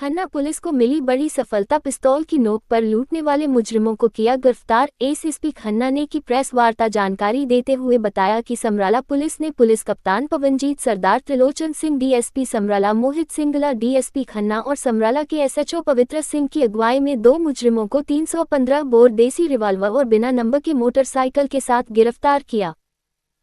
Khanna police को मिली बड़ी सफलता पिस्तौल की नोक पर लूटने वाले मुजरिमों को किया गिरफ़्तार। एसएसपी खन्ना ने की प्रेस वार्ता जानकारी देते हुए बताया कि समराला पुलिस ने पुलिस कप्तान पवनजीत, सरदार त्रिलोचन सिंह, डीएसपी समराला मोहित सिंगला, डीएसपी खन्ना और समराला के एसएचओ पवित्र सिंह की अगुवाई में दो मुजरिमों को 315 बोर देसी रिवाल्वर और बिना नंबर के मोटरसाइकिल के साथ गिरफ़्तार किया।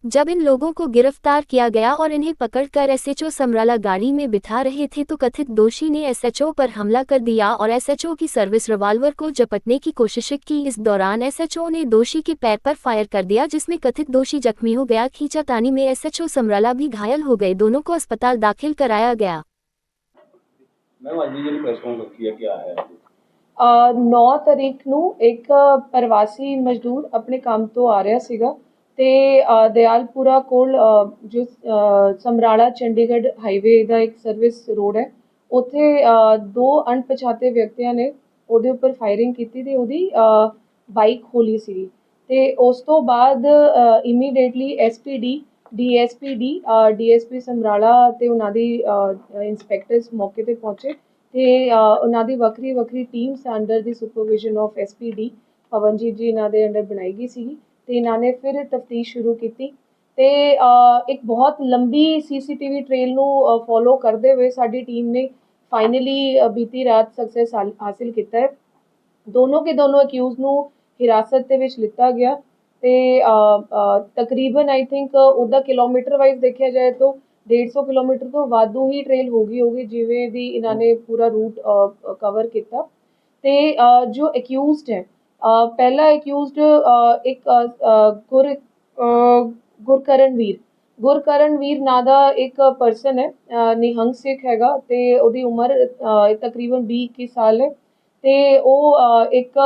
जब इन लोगों को गिरफ्तार किया गया और इन्हें पकड़कर एसएचओ समराला गाड़ी में बिठा रहे थे तो कथित दोषी ने एसएचओ पर हमला कर दिया और एसएचओ की सर्विस रिवाल्वर को झपटने की कोशिश की इस दौरान एसएचओ ने दोषी के पैर पर फायर कर दिया जिसमें कथित दोषी जख्मी हो गया खींचातानी में एसएचओ समराला भी घायल हो गए दोनों को अस्पताल दाखिल कराया गया ਮੈਮ ਅੱਜ ਦੀ ਜਿਹੜੀ ਪ੍ਰੈਸ ਕਾਨਫਰੰਸ ਰੱਖੀ ਹੈ ਕੀ ਹੈ ਅ 9 ਤਰੀਕ ਨੂੰ ਇੱਕ ਪ੍ਰਵਾਸੀ ਮਜ਼ਦੂਰ ਆਪਣੇ ਕੰਮ ਤੋਂ ਆ ਰਿਹਾ ਸੀਗਾ ਤੇ ਦਿਆਲਪੁਰਾ ਕੋਲ ਜੋ ਸਮਰਾਲਾ ਚੰਡੀਗੜ੍ਹ ਹਾਈਵੇ ਦਾ ਇੱਕ ਸਰਵਿਸ ਰੋਡ ਹੈ, ਉੱਥੇ ਦੋ ਅਣਪਛਾਤੇ ਵਿਅਕਤੀਆਂ ਨੇ ਉਹਦੇ ਉੱਪਰ ਫਾਇਰਿੰਗ ਕੀਤੀ ਤੇ ਉਹਦੀ ਬਾਈਕ ਖੋਲੀ ਸੀਗੀ। ਤੇ ਉਸ ਤੋਂ ਬਾਅਦ immediately SPD DSPD DSP Samrala ਤੇ ਉਹਨਾਂ ਦੀ ਇਨਸਪੈਕਟਰਸ ਮੌਕੇ ਤੇ ਪਹੁੰਚੇ ਤੇ ਉਹਨਾਂ ਦੀ ਵੱਖਰੀ ਵੱਖਰੀ teams under the supervision of SPD Pavanjit ji ਇਹਨਾਂ ਦੇ ਅੰਡਰ ਬਣਾਈ ਗਈ ਸੀਗੀ। ਤੇ ਇਹਨਾਂ ਨੇ ਫਿਰ ਤਫਤੀਸ਼ ਸ਼ੁਰੂ ਕੀਤੀ ਤੇ ਇੱਕ ਬਹੁਤ ਲੰਬੀ ਸੀਸੀਟੀਵੀ ਟ੍ਰੇਲ ਨੂੰ ਫੋਲੋ ਕਰਦੇ ਹੋਏ ਸਾਡੀ ਟੀਮ ਨੇ ਫਾਈਨਲੀ ਬੀਤੀ ਰਾਤ ਸਕਸੈਸ ਹਾਸਿਲ ਕੀਤਾ ਹੈ। ਦੋਨੋਂ ਕੇ ਦੋਨੋਂ ਅਕਿਊਜ਼ ਨੂੰ ਹਿਰਾਸਤ ਦੇ ਵਿੱਚ ਲਿੱਤਾ ਗਿਆ ਤੇ ਤਕਰੀਬਨ ਆਈ ਥਿੰਕ ਉਹਦਾ ਕਿਲੋਮੀਟਰ ਵਾਈਜ਼ ਦੇਖਿਆ ਜਾਏ ਤਾਂ 150 ਕਿਲੋਮੀਟਰ ਤੋਂ ਵਾਧੂ ਹੀ ਟ੍ਰੇਲ ਹੋ ਗਈ ਹੋਗੀ ਜਿਵੇਂ ਦੀ ਇਹਨਾਂ ਨੇ ਪੂਰਾ ਰੂਟ ਕਵਰ ਕੀਤਾ ਤੇ ਜੋ ਅਕਿਊਜ਼ਡ ਹੈ ਪਹਿਲਾ ਅਕਿਊਜ਼ਡ ਇੱਕ ਗੁਰ ਗੁਰਕਰਨਵੀਰ ਗੁਰਕਰਨਵੀਰ ਨਾਂ ਦਾ ਇੱਕ ਪਰਸਨ ਹੈ ਨਿਹੰਗ ਸਿੱਖ ਹੈਗਾ ਤੇ ਉਹਦੀ ਉਮਰ ਤਕਰੀਬਨ 20 21 ਸਾਲ ਹੈ ਤੇ ਉਹ ਇੱਕ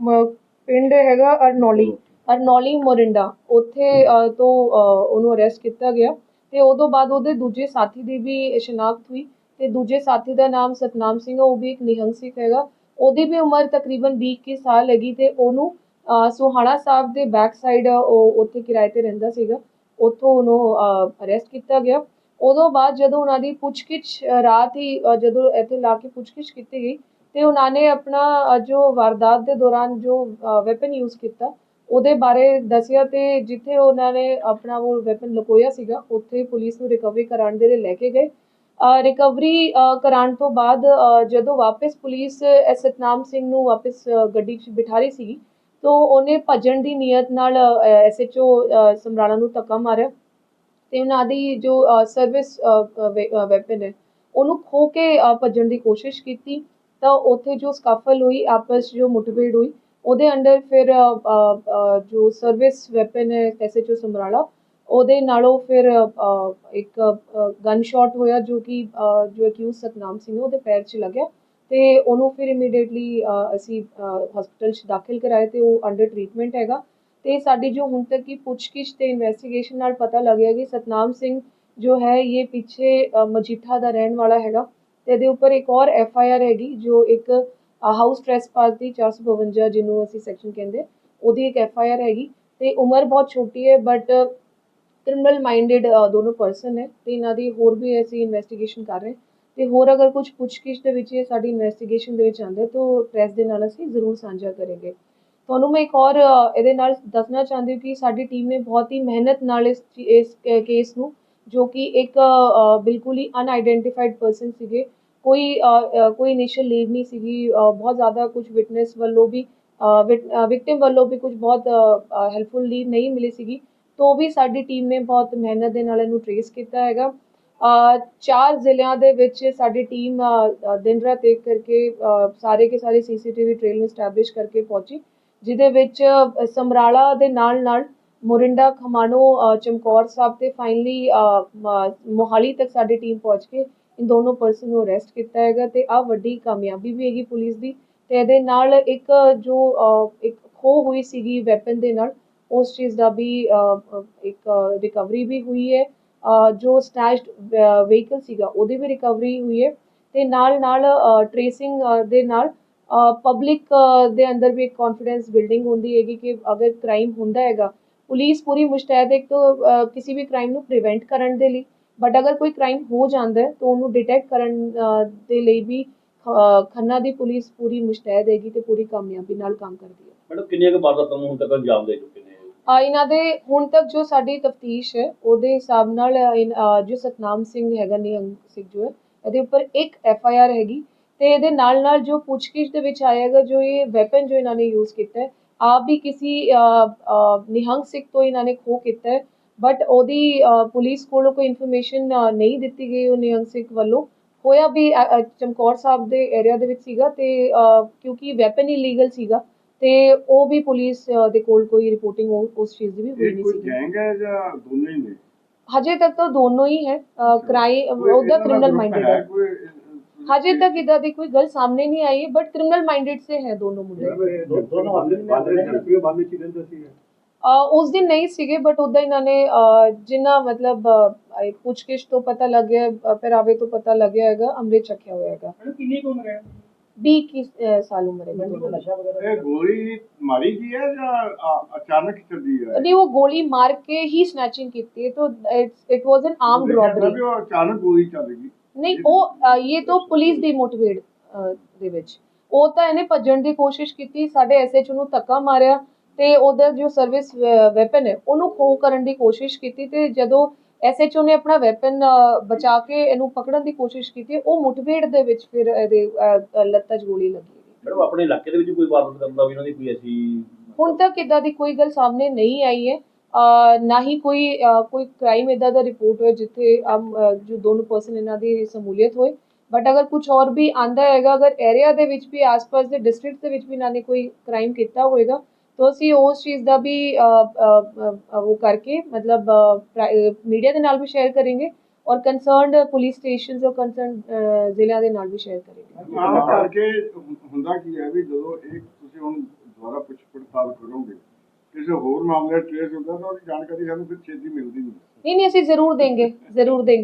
ਮ- ਪਿੰਡ ਹੈਗਾ ਅਰਨੌਲੀ ਅਰਨੌਲੀ ਮੋਰਿੰਡਾ। ਉੱਥੇ ਤੋਂ ਉਹਨੂੰ ਅਰੈਸਟ ਕੀਤਾ ਗਿਆ ਤੇ ਉਦੋਂ ਬਾਅਦ ਉਹਦੇ ਦੂਜੇ ਸਾਥੀ ਦੀ ਵੀ ਸ਼ਨਾਖਤ ਹੋਈ ਤੇ ਦੂਜੇ ਸਾਥੀ ਦਾ ਨਾਮ ਸਤਨਾਮ ਸਿੰਘ ਉਹ ਵੀ ਇੱਕ ਨਿਹੰਗ ਸਿੱਖ ਹੈਗਾ ਉਹਦੀ ਵੀ ਉਮਰ ਤਕਰੀਬਨ 20 ਕੁ ਸਾਲ ਹੈਗੀ ਤੇ ਉਹਨੂੰ ਅ, ਸੁਹਾਣਾ ਸਾਹਿਬ ਦੇ ਬੈਕ ਸਾਈਡ ਉਹ ਉੱਥੇ ਕਿਰਾਏ ਤੇ ਰਹਿੰਦਾ ਸੀਗਾ ਉੱਥੋਂ ਉਹਨੂੰ ਅਰੈਸਟ ਕੀਤਾ ਗਿਆ। ਉਦੋਂ ਬਾਅਦ ਜਦੋਂ ਉਹਨਾਂ ਦੀ ਪੁੱਛਗਿੱਛ ਰਾਤ ਹੀ ਜਦੋਂ ਇੱਥੇ ਲਾ ਕੇ ਪੁੱਛਗਿੱਛ ਕੀਤੀ ਗਈ ਤੇ ਉਹਨਾਂ ਨੇ ਆਪਣਾ ਜੋ ਵਾਰਦਾਤ ਦੇ ਦੌਰਾਨ ਜੋ ਵੈਪਨ ਯੂਜ਼ ਕੀਤਾ ਉਹਦੇ ਬਾਰੇ ਦੱਸਿਆ ਤੇ ਜਿੱਥੇ ਉਹਨਾਂ ਨੇ ਆਪਣਾ ਉਹ ਵੈਪਨ ਲੁਕੋਇਆ ਸੀਗਾ ਉੱਥੇ ਪੁਲਿਸ ਨੂੰ ਰਿਕਵਰੀ ਕਰਾਉਣ ਦੇ ਲਈ ਲੈ ਕੇ ਗਏ। ਰਿਕਵਰੀ ਕਰਾਉਣ ਤੋਂ ਬਾਅਦ ਜਦੋਂ ਵਾਪਸ ਪੁਲਿਸ ਸਤਨਾਮ ਸਿੰਘ ਨੂੰ ਵਾਪਸ ਗੱਡੀ 'ਚ ਬਿਠਾ ਰਹੀ ਸੀਗੀ ਤੋਂ ਉਹਨੇ ਭੱਜਣ ਦੀ ਨੀਅਤ ਨਾਲ ਐਸਐਚਓ ਸਮਰਾਲਾ ਨੂੰ ਧੱਕਾ ਮਾਰਿਆ ਤੇ ਉਹਨਾਂ ਦੀ ਜੋ ਸਰਵਿਸ ਵੈਪਨ ਹੈ, ਉਹਨੂੰ ਖੋ ਕੇ ਭੱਜਣ ਦੀ ਕੋਸ਼ਿਸ਼ ਕੀਤੀ ਤਾਂ ਉੱਥੇ ਜੋ ਸਕਾਫਲ ਹੋਈ, ਆਪਸ 'ਚ ਜੋ ਮੁੱਠਭੇੜ ਹੋਈ, ਉਹਦੇ ਅੰਡਰ ਫਿਰ ਜੋ ਸਰਵਿਸ ਵੈਪਨ ਹੈ ਐਸਐਚਓ ਸਮਰਾਲਾ ਉਹਦੇ ਨਾਲੋਂ ਫਿਰ ਇੱਕ ਗਨ ਸ਼ਾਟ ਹੋਇਆ ਜੋ ਕਿ ਜੋ ਅਕਿਊਜ਼ ਸਤਨਾਮ ਸਿੰਘ ਹੈ, ਉਹਦੇ ਪੈਰ 'ਚ ਲੱਗਿਆ ਤੇ ਉਹਨੂੰ ਫਿਰ ਇਮੀਡੀਏਟਲੀ ਅਸੀਂ ਹਸਪੀਟਲ 'ਚ ਦਾਖਲ ਕਰਾਇਆ ਤੇ ਉਹ ਅੰਡਰ ਟਰੀਟਮੈਂਟ ਹੈਗਾ। ਤੇ ਸਾਡੀ ਜੋ ਹੁਣ ਤੱਕ ਦੀ ਪੁੱਛਗਿੱਛ ਤੇ ਇਨਵੈਸਟੀਗੇਸ਼ਨ ਨਾਲ ਪਤਾ ਲੱਗਿਆ ਕਿ ਸਤਨਾਮ ਸਿੰਘ ਜੋ ਹੈ ਇਹ ਪਿੱਛੇ ਮਜੀਠਾ ਦਾ ਰਹਿਣ ਵਾਲਾ ਹੈਗਾ ਤੇ ਇਹਦੇ ਉੱਪਰ ਇੱਕ ਔਰ ਐਫ ਆਈ ਆਰ ਹੈਗੀ ਜੋ ਇੱਕ ਹਾਊਸ ਟ੍ਰੈਸਪਾਸ ਦੀ 452 ਜਿਹਨੂੰ ਅਸੀਂ ਸੈਕਸ਼ਨ ਕਹਿੰਦੇ ਉਹਦੀ ਇੱਕ ਐਫ ਆਈ ਆਰ ਹੈਗੀ ਤੇ ਉਮਰ ਬਹੁਤ ਛੋਟੀ ਹੈ ਬਟ ਕ੍ਰਿਮੀਨਲ ਮਾਈਂਡਡ ਦੋਨੋਂ ਪਰਸਨ ਹੈ ਤੇ ਇਹਨਾਂ ਦੀ ਹੋਰ ਵੀ ਅਸੀਂ ਇਨਵੈਸਟੀਗੇਸ਼ਨ ਕਰ ਰਹੇ ਤੇ ਹੋਰ ਅਗਰ ਕੁਝ ਪੁੱਛਗਿੱਛ ਦੇ ਵਿੱਚ ਇਹ ਸਾਡੀ ਇਨਵੈਸਟੀਗੇਸ਼ਨ ਦੇ ਵਿੱਚ ਆਉਂਦਾ ਤਾਂ ਪ੍ਰੈਸ ਦੇ ਨਾਲ ਅਸੀਂ ਜ਼ਰੂਰ ਸਾਂਝਾ ਕਰਾਂਗੇ। ਤੁਹਾਨੂੰ ਮੈਂ ਇੱਕ ਹੋਰ ਇਹਦੇ ਨਾਲ ਦੱਸਣਾ ਚਾਹੁੰਦੀ ਹਾਂ ਕਿ ਸਾਡੀ ਟੀਮ ਨੇ ਬਹੁਤ ਹੀ ਮਿਹਨਤ ਨਾਲ ਇਸ ਚੀ- ਇਸ ਕੇਸ ਨੂੰ, ਜੋ ਕਿ ਇੱਕ ਬਿਲਕੁਲ ਹੀ ਅਨਆਇਡੈਂਟੀਫਾਈਡ ਪਰਸਨ ਸੀਗੇ। ਕੋਈ ਕੋਈ ਇਨੀਸ਼ੀਅਲ ਲੀਡ ਨਹੀਂ ਸੀਗੀ ਬਹੁਤ ਜ਼ਿਆਦਾ ਕੁਝ ਵਿਟਨੈਸ ਵੱਲੋਂ ਵੀ ਵਿਕਟਿਮ ਵੱਲੋਂ ਵੀ ਕੁਝ ਬਹੁਤ ਹੈਲਪਫੁਲ ਲੀਡ ਨਹੀਂ ਮਿਲੀ ਸੀਗੀ। ਤੋਂ ਵੀ ਸਾਡੀ ਟੀਮ ਨੇ ਬਹੁਤ ਮਿਹਨਤ ਦੇ ਨਾਲ ਇਹਨੂੰ ਟਰੇਸ ਕੀਤਾ ਹੈਗਾ। ਚਾਰ ਜ਼ਿਲ੍ਹਿਆਂ ਦੇ ਵਿੱਚ ਸਾਡੀ ਟੀਮ ਦਿਨ ਰਾਤ ਇੱਕ ਕਰਕੇ ਸਾਰੇ ਕੇ ਸਾਰੇ ਸੀਸੀਟੀਵੀ ਟ੍ਰੇਲ ਨੂੰ ਸਟੈਬਲਿਸ਼ ਕਰਕੇ ਪਹੁੰਚੀ, ਜਿਹਦੇ ਵਿੱਚ ਸਮਰਾਲਾ ਦੇ ਨਾਲ ਨਾਲ ਮੋਰਿੰਡਾ, ਖਮਾਣੋ ਚਮਕੌਰ ਸਾਹਿਬ ਤੇ ਫਾਈਨਲੀ ਮੋਹਾਲੀ ਤੱਕ ਸਾਡੀ ਟੀਮ ਪਹੁੰਚ ਕੇ ਇਨ ਦੋਨੋਂ ਪਰਸਨ ਨੂੰ ਅਰੈਸਟ ਕੀਤਾ ਹੈਗਾ ਤੇ ਆ ਵੱਡੀ ਕਾਮਯਾਬੀ ਵੀ ਹੈਗੀ ਪੁਲਿਸ ਦੀ ਤੇ ਇਹਦੇ ਨਾਲ ਇੱਕ ਜੋ ਇੱਕ ਖੋ ਹੋਈ ਸੀਗੀ ਵੈਪਨ ਦੇ ਨਾਲ ਉਸ ਚੀਜ਼ ਦਾ ਵੀ ਇੱਕ ਰਿਕਵਰੀ ਵੀ ਹੋਈ ਹੈ। ਜੋ ਸਟੈਸ਼ਡ ਵਹੀਕਲ ਸੀਗਾ, ਉਹਦੀ ਵੀ ਰਿਕਵਰੀ ਹੋਈ ਹੈ। ਤੇ ਨਾਲ ਨਾਲ ਟ੍ਰੇਸਿੰਗ ਦੇ ਨਾਲ ਪਬਲਿਕ ਦੇ ਅੰਦਰ ਵੀ ਇੱਕ ਕੌਨਫੀਡੈਂਸ ਬਿਲਡਿੰਗ ਹੁੰਦੀ ਹੈਗੀ ਕਿ ਅਗਰ ਕ੍ਰਾਈਮ ਹੁੰਦਾ ਹੈਗਾ, ਪੁਲਿਸ ਪੂਰੀ ਮੁਸ਼ਤੈਦ ਹੈ ਇੱਕ ਕਿਸੇ ਵੀ ਕ੍ਰਾਈਮ ਨੂੰ ਪ੍ਰੀਵੈਂਟ ਕਰਨ ਦੇ ਲਈ। ਬਟ ਅਗਰ ਕੋਈ ਕ੍ਰਾਈਮ ਹੋ ਜਾਂਦਾ ਹੈ, ਤਾਂ ਉਹਨੂੰ ਡਿਟੈਕਟ ਕਰਨ ਦੇ ਲਈ ਵੀ ਖੰਨਾ ਦੀ ਪੁਲਿਸ ਪੂਰੀ ਮੁਸ਼ਤੈਦ ਹੈਗੀ ਤੇ ਪੂਰੀ ਕਾਮਯਾਬੀ ਨਾਲ ਕੰਮ ਕਰਦੀ ਹੈ। ਮੈਡਮ, ਕਿੰਨੀਆਂ ਕੁ ਵਾਰਦਾਤਾਂ ਨੂੰ ਹੁਣ ਤੱਕ ਅੰਜਾਮ ਦੇ ਚੁੱਕੇ ਨੇ? ਇਹਨਾਂ ਦੇ ਹੁਣ ਤੱਕ ਜੋ ਸਾਡੀ ਤਫਤੀਸ਼ ਹੈ, ਉਹਦੇ ਹਿਸਾਬ ਨਾਲ ਇਨ- ਜੋ ਸਤਨਾਮ ਸਿੰਘ ਹੈਗਾ ਨਿਹੰਗ ਸਿੰਘ ਜੋ ਹੈ, ਇਹਦੇ ਉੱਪਰ ਇੱਕ ਐਫ ਆਈ ਆਰ ਹੈਗੀ ਤੇ ਇਹਦੇ ਨਾਲ ਨਾਲ ਜੋ ਪੁੱਛਗਿੱਛ ਦੇ ਵਿੱਚ ਆਏਗਾ ਜੋ ਇਹ ਵੈਪਨ ਜੋ ਇਹਨਾਂ ਨੇ ਯੂਜ਼ ਕੀਤਾ ਹੈ, ਆਪ ਵੀ ਕਿਸੇ ਨਿਹੰਗ ਸਿੱਖ ਤੋਂ ਇਹਨਾਂ ਨੇ ਖੋਹ ਕੀਤਾ ਹੈ ਬਟ ਉਹਦੀ ਪੁਲਿਸ ਕੋਲੋਂ ਕੋਈ ਇਨਫੋਰਮੇਸ਼ਨ ਨਹੀਂ ਦਿੱਤੀ ਗਈ ਉਹ ਨਿਹੰਗ ਸਿੱਖ ਵੱਲੋਂ। ਹੋਇਆ ਵੀ ਚਮਕੌਰ ਸਾਹਿਬ ਦੇ ਏਰੀਆ ਦੇ ਵਿੱਚ ਸੀਗਾ ਤੇ ਕਿਉਂਕਿ ਵੈਪਨ ਇਲੀਗਲ ਸੀਗਾ ਤੇ ਉਹ ਵੀ ਪੁਲਿਸ ਦੇ ਕੋਲ ਕੋਈ ਰਿਪੋਰਟਿੰਗ ਉਸ ਚੀਜ਼ ਦੀ ਵੀ ਹੋਈ ਇਹ ਨਹੀਂ ਕੋਈ ਸੀਗੀ। ਗੈਂਗ ਹੈ ਜਾਂ ਦੋਨੇ ਹੀ ਨੇ? ਹਜੇ ਤੱਕ ਤਾਂ ਦੋਨੋਂ ਹੀ ਹੈ। ਕ੍ਰਾਈਮ ਕੋਈ ਉਹਦਾ ਕ੍ਰਿਮੀਨਲ ਮਾਈਂਡਡ ਹੈ, ਹਜੇ ਤੱਕ ਇਦਾਂ ਦੀ ਕੋਈ ਗੱਲ ਸਾਹਮਣੇ ਨਹੀਂ ਆਈ ਬਟ ਕ੍ਰਿਮੀਨਲ ਮਾਈਂਡਡ ਸੇ ਹੈ ਦੋਨੋਂ ਮੁੰਡੇ। ਦੋਨੋਂ ਸੀ ਉਸ ਦਿਨ ਨਹੀਂ ਸੀਗੇ ਬਟ ਉਦਾਂ ਇਹਨਾਂ ਨੇ ਜਿੰਨਾ ਮਤਲਬ ਪੁੱਛਗਿੱਛ ਤੋਂ ਪਤਾ ਲੱਗਿਆ ਪਹਿਰਾਵੇ ਤੋਂ ਪਤਾ ਲੱਗਿਆ ਹੈਗਾ ਅੰਮ੍ਰਿਤ ਛਕਿਆ ਹੋਇਆ ਹੈਗਾ। ਕਿੰਨੀ ਕੁ ਉਮਰ ਹੈ? 20 ਕੀ ਅ, ਸਾਲ ਉਮਰ ਹੈਗਾ ਜੀ। ਵਗੈਰਾ ਇਹ ਗੋਲੀ ਮਾਰੀ ਗਈ ਹੈ ਜਾਂ ਅ- ਅਚਾਨਕ ਚੱਲੀ ਹੈ? ਨਹੀਂ ਉਹ ਗੋਲੀ ਮਾਰ ਕੇ ਹੀ ਸਨੈਚਿੰਗ ਕੀਤੀ ਹੈ ਤਾਂ ਇਟ ਵਾਸ ਐਨ ਆਰਮਡ ਦੇਖਿਆ ਰੋਬਰੀ ਵੀ ਉਹ ਅਚਾਨਕ ਗੋਲੀ ਚੱਲ ਗਈ। ਨਹੀਂ ਉਹ ਅ, ਇਹ ਤਾਂ ਪੁਲਿਸ ਦੀ ਮੋਟੀਵੇਟ ਦੇ ਵਿੱਚ। ਉਹ ਤਾਂ ਇਹਨੇ ਭੱਜਣ ਦੀ ਕੋਸ਼ਿਸ਼ ਕੀਤੀ ਸਾਡੇ ਐਸਐਚ ਨੂੰ ਧੱਕਾ ਮਾਰਿਆ ਤੇ ਉਹਦਾ ਜੋ ਸਰਵਿਸ ਵੈਪਨ ਹੈ ਉਹਨੂੰ ਖੋਹ ਕਰਨ ਦੀ ਕੋਸ਼ਿਸ਼ ਕੀਤੀ ਤੇ ਜਦੋਂ ਐਸਐਚਓ ਨੇ ਆਪਣਾ ਵੈਪਨ ਬਚਾ ਕੇ ਇਹਨੂੰ ਪਕੜਨ ਦੀ ਕੋਸ਼ਿਸ਼ ਕੀਤੀ ਉਹ ਮੁਠਭੇੜ ਦੇ ਵਿੱਚ ਫਿਰ ਇਹਦੇ ਲੱਤਾਂ 'ਚ ਗੋਲੀ ਲੱਗੀ ਮੈਡਮ ਆਪਣੇ ਇਲਾਕੇ ਦੇ ਵਿੱਚ ਕੋਈ ਵਾਰਦਾਤ ਕਰਨ ਦਾ ਵੀ ਇਹਨਾਂ ਦੀ ਕੋਈ ਐਸੀ ਹੁਣ ਤੱਕ ਇਦਾਂ ਦੀ ਕੋਈ ਗੱਲ ਸਾਹਮਣੇ ਨਹੀਂ ਆਈ ਹੈ। ਨਾ ਹੀ ਕੋਈ ਕੋਈ ਕ੍ਰਾਈਮ ਇਦਾਂ ਦਾ ਰਿਪੋਰਟ ਹੋਇਆ ਜਿੱਥੇ ਜੋ ਦੋਨੋਂ ਪਰਸਨ ਇਹਨਾਂ ਦੀ ਸਮੂਲੀਅਤ ਹੋਏ। ਬਟ ਅਗਰ ਕੁਝ ਹੋਰ ਵੀ ਆਂਦਾ ਹੈਗਾ ਅਗਰ ਏਰੀਆ ਦੇ ਵਿੱਚ ਵੀ ਆਸ-ਪਾਸ ਦੇ ਡਿਸਟ੍ਰਿਕਟ ਦੇ ਵਿੱਚ ਵੀ ਇਹਨਾਂ ਨੇ ਕੋਈ ਕ੍ਰਾਈਮ ਕੀਤਾ ਹੋਏਗਾ ਤਾਂ ਅਸੀਂ ਉਸ ਚੀਜ਼ ਦਾ ਵੀ ਉਹ ਕਰਕੇ ਮਤਲਬ ਮੀਡੀਆ ਦੇ ਨਾਲ ਵੀ ਸ਼ੇਅਰ ਕਰਾਂਗੇ ਔਰ ਕੰਸਰਨਡ ਪੁਲਿਸ ਸਟੇਸ਼ਨਸ ਔਰ ਕੰਸਰਨ ਜ਼ਿਲ੍ਹਿਆਂ ਦੇ ਨਾਲ ਵੀ ਸ਼ੇਅਰ ਕਰਾਂਗੇ। ਆਮ ਕਰਕੇ ਹੁੰਦਾ ਕੀ ਹੈ ਵੀ ਜਦੋਂ ਇਹ ਤੁਸੀਂ ਹੁਣ ਦੁਬਾਰਾ ਪੁੱਛ ਪੜਤਾਲ ਕਰੋਗੇ ਕਿਸੇ ਹੋਰ ਮਾਮਲੇ ਟ੍ਰੇਸ ਹੁੰਦਾ ਤਾਂ ਉਹਦੀ ਜਾਣਕਾਰੀ ਸਾਨੂੰ ਫਿਰ ਛੇਤੀ ਮਿਲਦੀ ਨਹੀਂ। ਨਹੀਂ ਨਹੀਂ ਅਸੀਂ ਜ਼ਰੂਰ ਦੇਂਗੇ ਜ਼ਰੂਰ ਦੇਂਗੇ।